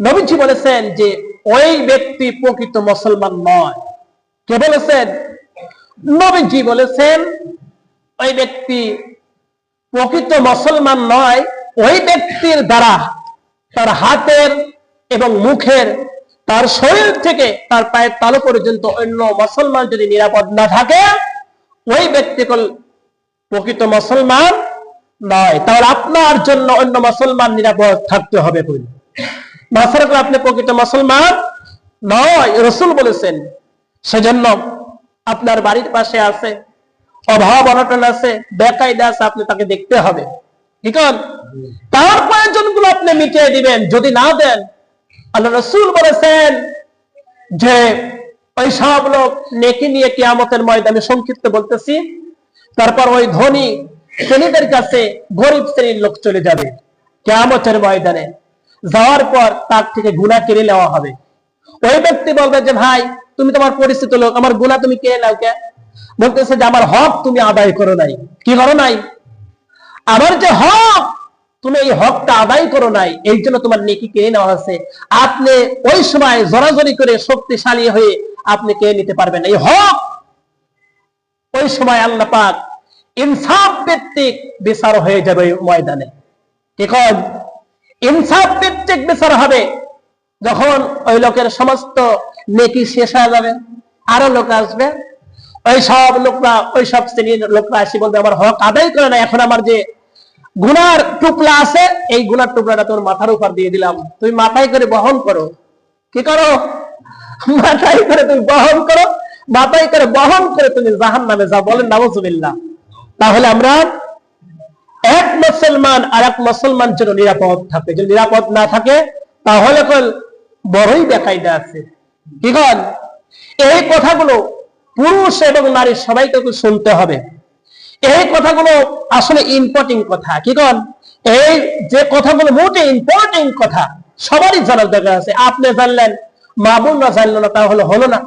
নবীজি বলেছেন যে ওই ব্যক্তি প্রকৃত মুসলমান নয়। কে বলেছেন? নবীজি বলেছেন, ওই ব্যক্তি প্রকৃত মুসলমান নয়, ওই ব্যক্তির দ্বারা তার হাতের এবং মুখের তার শরীর থেকে তার পায়ের তালু পর্যন্ত অন্য মুসলমান যদি নিরাপদ না থাকে ওই ব্যক্তি কল প্রকৃত মুসলমান নয়। তাহলে আপনার জন্য অন্য মুসলমান নিরাপদ থাকতে হবে বলে মাসার আপনি প্রকৃত মুসলমান নয় রসুল বলেছেন। সেজন্য আপনার বাড়ির পাশে আছে অভাব অনটন আছে বেকায়দা আছে আপনি তাকে দেখতে হবে। ঠিক আছে? তার প্রয়োজনগুলো আপনি মিটিয়ে দিবেন। যদি না দেন আল্লাহ রসুল বলেছেন যে, ওই সব লোক নেকি নিয়ে কিয়ামতের ময়দানে সংক্ষিপ্ত বলতেছি। তারপর ওই ধনী শ্রেণীদের কাছে গরিব শ্রেণির লোক চলে যাবে কিয়ামতের ময়দানে। যাওয়ার পর তার থেকে গুণা কেড়ে নেওয়া হবে। ওই ব্যক্তি বলবে যে, ভাই, তুমি তোমার পরিচিত লোক, আমার গুণা তুমি কেড়ে নাও কে? বলতেছে যে, আমার হক তুমি আদায় করো নাই। কি করো নাই? আমার যে হক তুমি এই হকটা আদায় করো নাই, এই জন্য তোমার নেকি কেড়ে নেওয়া হয়েছে। আপনি ওই সময় জড়াজড়ি করে শক্তিশালী হয়ে আপনি কেড়ে নিতে পারবেন এই হক, ওই সময় আল্লাহ পাক ইনসাফ ভিত্তিক বিচার হয়ে যাবে ময়দানে। ঠিক ইনসাফ ভিত্তিক বিচার হবে যখন ওই লোকের সমস্ত নেকি শেষ হয়ে যাবে, আরও লোক আসবে। ওই সব লোকরা, ওই সব শ্রেণির লোকরা আসি বলবে, আমার হক আদায় করে না এখন আমার যে গুনার টুকরা আছে, এই গুনার টুকরাটা তোর মাথার উপর দিয়ে দিলাম। তুমি মাথায় করে বহন করো। কি করো? মাথায় করে তুমি বহন করো। মাথায় করে বহন করে তুমি জাহান নামে যাও বলেন নামজুবিল্লাহ তাহলে আমরা এক মুসলমান আর এক মুসলমান যেন নিরাপদ থাকে। যদি নিরাপদ না থাকে, তাহলে কল বড়ই বেকায়দা আছে। কি এই কথাগুলো পুরুষ এবং নারী সবাইকে শুনতে হবে। এই কথাগুলো আসলে ইম্পর্টিং কথা। কি কন? এই যে কথাগুলো মোটে ইম্পর্টেন্ট কথা, সবারই জানার দরকার আছে। আপনি জানলেন, মা না জানলো না, তাহলে হলো না।